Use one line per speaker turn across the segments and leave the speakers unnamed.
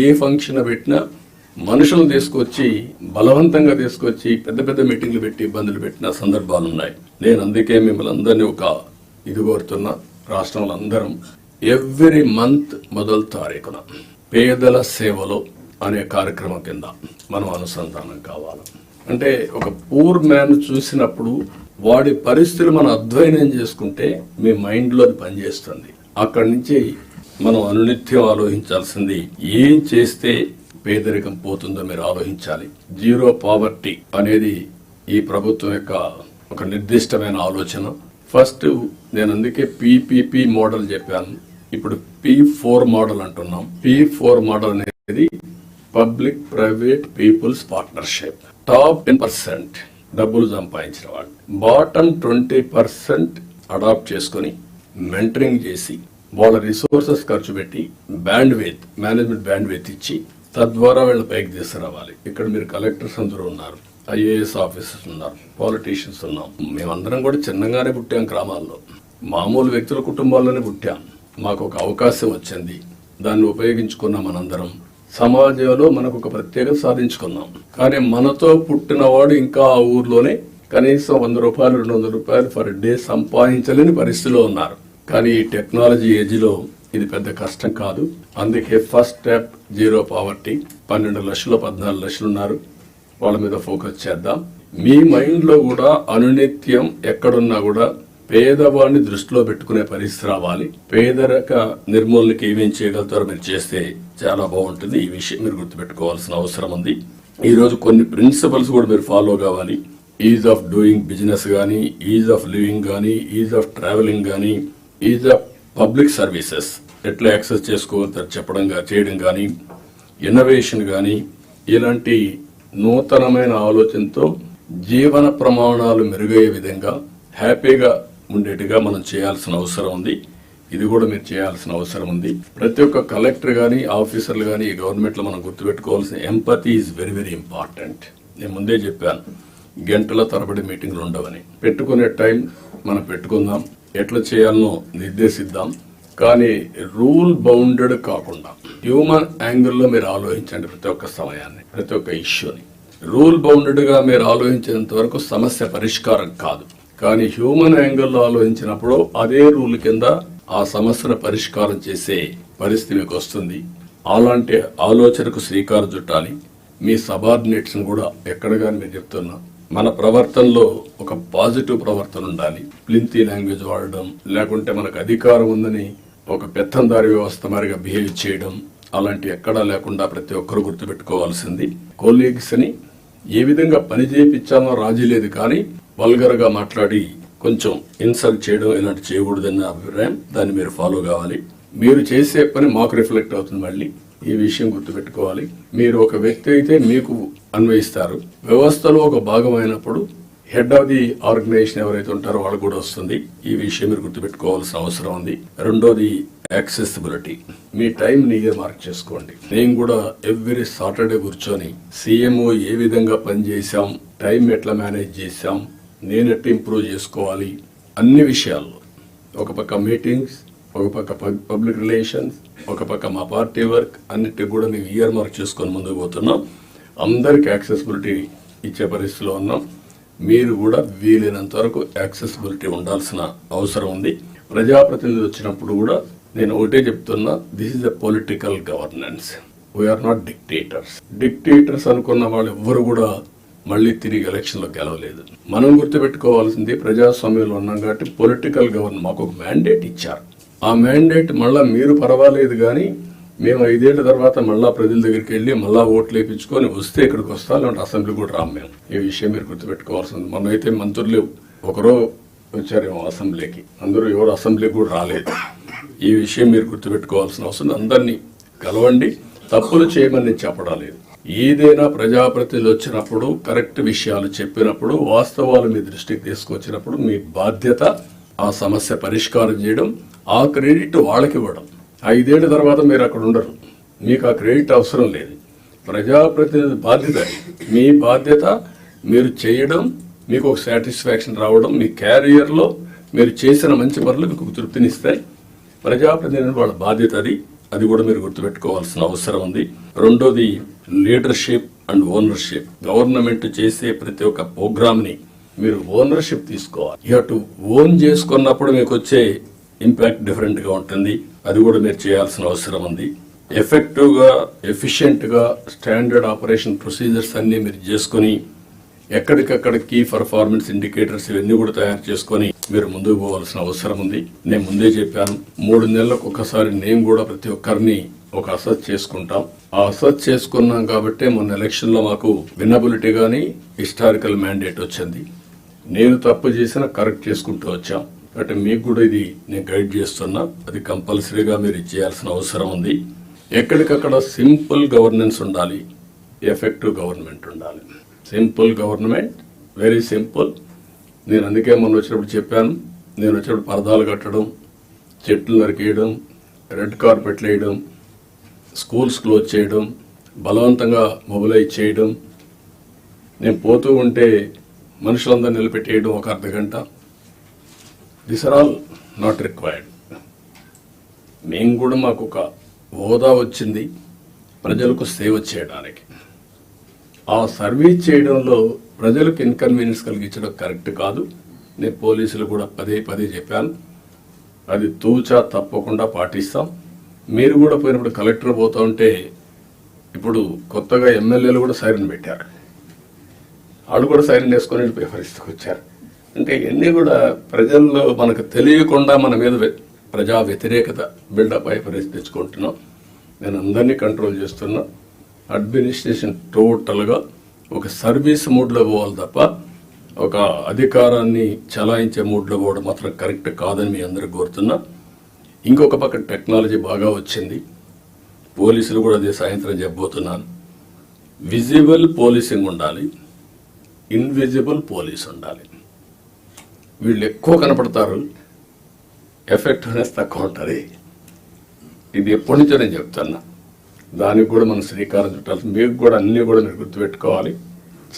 ఏ function పెట్టినా మనుషులను తీసుకొచ్చి బలవంతంగా తీసుకొచ్చి పెద్ద పెద్ద మీటింగ్లు పెట్టి ఇబ్బందులు పెట్టిన సందర్భాలు ఉన్నాయి. నేను అందుకే మిమ్మల్ని అందరినీ ఒక ఇది కోరుతున్నా. రాష్ట్రంలో అందరం ఎవ్రీ మంత్ మొదల తారీఖున పేదల సేవలో అనే కార్యక్రమం కింద మనం అనుసంధానం కావాలి. అంటే ఒక పూర్ మ్యాన్ చూసినప్పుడు వాడి పరిస్థితులు మనం అధ్వయనం చేసుకుంటే మీ మైండ్లో అది పనిచేస్తుంది. అక్కడి నుంచి మనం అనునిత్యం ఆలోచించాల్సింది ఏం చేస్తే పేదరికం పోతుందో మీరు ఆలోచించాలి. జీరో పావర్టీ అనేది ఈ ప్రభుత్వం యొక్క ఒక నిర్దిష్టమైన ఆలోచన. ఫస్ట్ నేను అందుకే పీపీపీ మోడల్ చెప్పాను. ఇప్పుడు పి ఫోర్ మోడల్ అంటున్నాం. పి ఫోర్ మోడల్ అనేది public private people's partnership. Top ten percent డబ్బులు సంపాదించిన వాళ్ళు. బాటమ్ ట్వంటీ పర్సెంట్ అడాప్ట్ చేసుకుని మెంటరింగ్ చేసి వాళ్ళ రిసోర్సెస్ ఖర్చు పెట్టి bandwidth management bandwidth ఇచ్చి తద్వారా వీళ్ళ పైకి తీసుకురావాలి. ఇక్కడ మీరు కలెక్టర్స్ అందరూ ఉన్నారు ఐఏఎస్ ఆఫీసర్స్ ఉన్నారు పాలిటీషియన్స్ ఉన్నాం. మేమందరం కూడా చిన్నగానే పుట్టాం గ్రామాల్లో. మామూలు వ్యక్తుల కుటుంబాల్లోనే పుట్టాం. మాకు ఒక అవకాశం వచ్చింది. దాన్ని ఉపయోగించుకున్నాం మనందరం సమాజంలో మనకు ఒక ప్రత్యేకత సాధించుకున్నాం. కానీ మనతో పుట్టినవాడు ఇంకా ఆ ఊర్లోనే కనీసం వంద రూపాయలు రెండు వందల రూపాయలు పర్ డే సంపాదించలేని పరిస్థితిలో ఉన్నారు. కానీ ఈ టెక్నాలజీ ఏజ్లో ఇది పెద్ద కష్టం కాదు. అందుకే ఫస్ట్ స్టెప్ జీరో పావర్టీ. పన్నెండు లక్షలు పద్నాలుగు లక్షలు ఉన్నారు. వాళ్ళ మీద ఫోకస్ చేద్దాం. మీ మైండ్లో కూడా అనునిత్యం ఎక్కడున్నా కూడా పేదవాడిని దృష్టిలో పెట్టుకునే పరిస్థితి రావాలి. పేదరిక నిర్మూలనకి ఏమేం చేయగలుగుతారో మీరు చేస్తే చాలా బాగుంటుంది. ఈ విషయం మీరు గుర్తుపెట్టుకోవాల్సిన అవసరం ఉంది. ఈరోజు కొన్ని ప్రిన్సిపల్స్ కూడా మీరు ఫాలో కావాలి. ఈజ్ ఆఫ్ డూయింగ్ బిజినెస్ కానీ ఈజ్ ఆఫ్ లివింగ్ కానీ ఈజ్ ఆఫ్ ట్రావెలింగ్ కానీ ఈజ్ ద పబ్లిక్ సర్వీసెస్ ఎట్లా యాక్సెస్ చేసుకోగలుగుతారు చెప్పడంగా చేయడం కానీ ఇన్నోవేషన్ కానీ ఇలాంటి నూతనమైన ఆలోచనతో జీవన ప్రమాణాలు మెరుగయ్యే విధంగా హ్యాపీగా ఉండేట్టుగా మనం చేయాల్సిన అవసరం ఉంది. ఇది కూడా మీరు చేయాల్సిన అవసరం ఉంది. ప్రతి ఒక్క కలెక్టర్ కానీ ఆఫీసర్లు కానీ ఈ గవర్నమెంట్లో మనం గుర్తుపెట్టుకోవాల్సిన empathy is very very important నేను ముందే చెప్పాను గంటల తరబడి మీటింగ్లు ఉండవని. పెట్టుకునే టైం మనం పెట్టుకుందాం. ఎట్లా చేయాలనో నిర్దేశిద్దాం. కానీ రూల్ బౌండెడ్ కాకుండా హ్యూమన్ యాంగిల్లో మీరు ఆలోచించండి ప్రతి ఒక్క సమయాన్ని ప్రతి ఒక్క ఇష్యూని. రూల్ బౌండెడ్గా మీరు ఆలోచించేంత వరకు సమస్య పరిష్కారం కాదు. కానీ హ్యూమన్ యాంగిల్లో ఆలోచించినప్పుడు అదే రూల్ కింద ఆ సమస్యను పరిష్కారం చేసే పరిస్థితి మీకు వస్తుంది. అలాంటి ఆలోచనకు శ్రీకారం చుట్టాలి. మీ సబార్డినేట్స్ని కూడా ఎక్కడ కానీ మీరు చెప్తున్నా మన ప్రవర్తనలో ఒక పాజిటివ్ ప్రవర్తన ఉండాలి. ప్లింతీ లాంగ్వేజ్ వాడడం లేకుంటే మనకు అధికారం ఉందని ఒక పెత్తందారి వ్యవస్థ మారిగా బిహేవ్ చేయడం అలాంటి ఎక్కడా లేకుండా ప్రతి ఒక్కరు గుర్తుపెట్టుకోవాల్సింది. కొలీగ్స్ని ఏ విధంగా పని చేయించామో రాజీ లేదు కానీ వల్గర్గా మాట్లాడి కొంచెం ఇన్సల్ట్ చేయడం ఇలాంటి చేయకూడదన్న అభిప్రాయం. దాన్ని మీరు ఫాలో కావాలి. మీరు చేసే పని మాకు రిఫ్లెక్ట్ అవుతుంది మళ్ళీ. ఈ విషయం గుర్తుపెట్టుకోవాలి. మీరు ఒక వ్యక్తి అయితే మీకు అన్వయిస్తారు. వ్యవస్థలో ఒక భాగమైనప్పుడు హెడ్ ఆఫ్ ది ఆర్గనైజేషన్ ఎవరైతే ఉంటారో వాళ్ళు కూడా వస్తుంది. ఈ విషయం మీరు గుర్తుపెట్టుకోవాల్సిన అవసరం ఉంది. రెండోది యాక్సెసిబిలిటీ మీ టైం నీయే ఇయర్ మార్క్ చేసుకోండి. నేను కూడా ఎవ్రీ సాటర్డే కూర్చొని సీఎంఓ ఏ విధంగా పనిచేశాం టైం ఎట్లా మేనేజ్ చేశాం నేను ఎట్లా ఇంప్రూవ్ చేసుకోవాలి అన్ని విషయాల్లో. ఒక పక్క మీటింగ్స్ ఒక పక్క పబ్- పబ్లిక్ రిలేషన్స్ ఒక పక్క మా పార్టీ వర్క్ అన్నిటికి కూడా మేము ఇయర్ మార్క్ చేసుకొని ముందుకు పోతున్నాం. అందరికి యాక్సెసిబిలిటీ ఇచ్చే పరిస్థితిలో ఉన్నాం. మీరు కూడా వీలైనంత వరకు యాక్సెసిబిలిటీ ఉండాల్సిన అవసరం ఉంది. ప్రజాప్రతినిధులు వచ్చినప్పుడు కూడా నేను ఒకటే చెప్తున్నా this is a political governance we're not dictators dictators అనుకున్న వాళ్ళు ఎవ్వరు కూడా మళ్ళీ తిరిగి ఎలక్షన్లో గెలవలేదు. మనం గుర్తుపెట్టుకోవాల్సింది ప్రజాస్వామ్యంలో ఉన్నాం కాబట్టి పొలిటికల్ గవర్నమెంట్ మాకు ఒక మ్యాండేట్ ఇచ్చారు. ఆ మ్యాండేట్ మళ్ళా మీరు పర్వాలేదు కానీ మేము ఐదేళ్ళ తర్వాత మళ్ళా ప్రజల దగ్గరికి వెళ్ళి మళ్ళా ఓట్లు వేయించుకొని వస్తే ఇక్కడికి వస్తా లేదంటే అసెంబ్లీ కూడా రాము మేము. ఈ విషయం మీరు గుర్తుపెట్టుకోవాల్సింది మనం అయితే మంత్రులు ఒకరో వచ్చారేమో అసెంబ్లీకి. అందరూ ఎవరు అసెంబ్లీకి కూడా రాలేదు. ఈ విషయం మీరు గుర్తుపెట్టుకోవాల్సిన అవసరం అందరినీ కలవండి. తప్పులు చేయమని నేను చెప్పడం లేదు. ఏదైనా ప్రజాప్రతినిధులు వచ్చినప్పుడు కరెక్ట్ విషయాలు చెప్పినప్పుడు వాస్తవాలు మీ దృష్టికి తీసుకొచ్చినప్పుడు మీ బాధ్యత ఆ సమస్య పరిష్కారం చేయడం ఆ క్రెడిట్ వాళ్ళకి ఇవ్వడం. ఐదేళ్ళ తర్వాత మీరు అక్కడ ఉండరు. మీకు ఆ క్రెడిట్ అవసరం లేదు. ప్రజాప్రతినిధి బాధ్యత. మీ బాధ్యత మీరు చేయడం మీకు ఒక సాటిస్ఫాక్షన్ రావడం మీ క్యారియర్లో మీరు చేసిన మంచి పనులు మీకు తృప్తినిస్తాయి ప్రజాప్రతినిధి వాళ్ళ బాధ్యత అది. అది కూడా మీరు గుర్తుపెట్టుకోవాల్సిన అవసరం ఉంది. రెండోది లీడర్షిప్ అండ్ ఓనర్షిప్. గవర్నమెంట్ చేసే ప్రతి ఒక్క ప్రోగ్రామ్ని మీరు ఓనర్షిప్ తీసుకోవాలి. ఇటు ఓన్ చేసుకున్నప్పుడు మీకు వచ్చే ఇంపాక్ట్ డిఫరెంట్గా ఉంటుంది. అది కూడా మీరు చేయాల్సిన అవసరం ఉంది. ఎఫెక్టివ్గా ఎఫిషియెంట్గా స్టాండర్డ్ ఆపరేషన్ ప్రొసీజర్స్ అన్నీ మీరు చేసుకుని ఎక్కడికక్కడ కీ పర్ఫార్మెన్స్ ఇండికేటర్స్ ఇవన్నీ కూడా తయారు చేసుకొని మీరు ముందుకు పోవాల్సిన అవసరం ఉంది. నేను ముందే చెప్పాను మూడు నెలలకు ఒకసారి నేను కూడా ప్రతి ఒక్కరిని ఒక అసెస్ చేసుకుంటాం. ఆ అసెస్ చేసుకున్నాం కాబట్టి మొన్న ఎలక్షన్లో మాకు వినబిలిటీ గానీ హిస్టారికల్ మ్యాండేట్ వచ్చింది. నేను తప్పు చేసినా కరెక్ట్ చేసుకుంటూ వచ్చాం. అంటే మీకు కూడా ఇది నేను గైడ్ చేస్తున్నా. అది కంపల్సరీగా మీరు చేయాల్సిన అవసరం ఉంది. ఎక్కడికక్కడ సింపుల్ గవర్నెన్స్ ఉండాలి. ఎఫెక్టివ్ గవర్నమెంట్ ఉండాలి. Simple government very simple. నేను అందుకే మొన్న వచ్చినప్పుడు చెప్పాను. నేను వచ్చినప్పుడు పరదాలు కట్టడం చెట్లు నరికేయడం రెడ్ కార్పెట్లు వేయడం స్కూల్స్ క్లోజ్ చేయడం బలవంతంగా మొబిలైజ్ చేయడం. నేను పోతూ ఉంటే మనుషులందరూ నిలబెట్టేయడం ఒక అర్ధ గంట this are all not required మేము కూడా మాకు ఒక హోదా వచ్చింది. ప్రజలకు సేవ చేయడానికి. ఆ సర్వీస్ చేయడంలో ప్రజలకు ఇన్కన్వీనియన్స్ కలిగించడం కరెక్ట్ కాదు. నేను పోలీసులు కూడా పదే పదే చెప్పాను. అది తూచా తప్పకుండా పాటిస్తాం. మీరు కూడా పోయినప్పుడు కలెక్టర్ పోతా ఉంటే ఇప్పుడు కొత్తగా ఎమ్మెల్యేలు కూడా సైరన్ పెట్టారు. వాళ్ళు కూడా సైరన్ వేసుకొని వెళ్ళిపోయే పరిస్థితికి వచ్చారు అంటే ఇవన్నీ కూడా ప్రజల్లో మనకు తెలియకుండా మన మీద ప్రజా వ్యతిరేకత బిల్డప్ అయ్యి పరిస్థితి తెచ్చుకుంటున్నాం. నేను అందరినీ కంట్రోల్ చేస్తున్నా. అడ్మినిస్ట్రేషన్ టోటల్గా ఒక సర్వీస్ మూడ్లో పోవాలి తప్ప ఒక అధికారాన్ని చలాయించే మూడ్లో పోవడం మాత్రం కరెక్ట్ కాదని మీ అందరికి కోరుతున్నా. ఇంకొక పక్క టెక్నాలజీ బాగా వచ్చింది. పోలీసులు కూడా అదే సాయంత్రం చెప్పబోతున్నాను. విజిబుల్ పోలీసింగ్ ఉండాలి. ఇన్విజిబుల్ పోలీస్ ఉండాలి. వీళ్ళు ఎక్కువ కనపడతారు. ఎఫెక్టివ్నెస్ తక్కువ ఉంటుంది. ఇది ఎప్పటి నుంచో నేను చెప్తున్నా. దానికి కూడా మనం శ్రీకారం చుట్టాలి మీకు కూడా అన్నీ కూడా మీరు గుర్తుపెట్టుకోవాలి.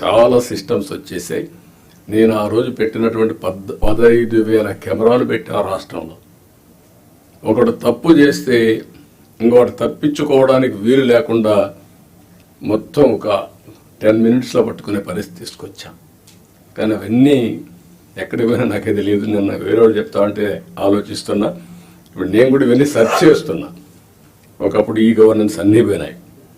చాలా సిస్టమ్స్ వచ్చేసాయి. నేను ఆ రోజు పెట్టినటువంటి పద్ పదహైదు వేల కెమెరాలు పెట్టిన రాష్ట్రంలో. ఒకడు తప్పు చేస్తే ఇంకోటి తప్పించుకోవడానికి వీలు లేకుండా మొత్తం ఒక టెన్ మినిట్స్లో పట్టుకునే పరిస్థితి తీసుకొచ్చాం. కానీ అవన్నీ ఎక్కడికి పోయినా నాకే తెలియదు. నిన్న వేరే వాళ్ళు చెప్తా అంటే ఆలోచిస్తున్నా. ఇప్పుడు నేను కూడా వెళ్ళి సెర్చ్ చేస్తున్నా. ఒకప్పుడు ఈ గవర్నెన్స్ అన్నీ పోయినాయి.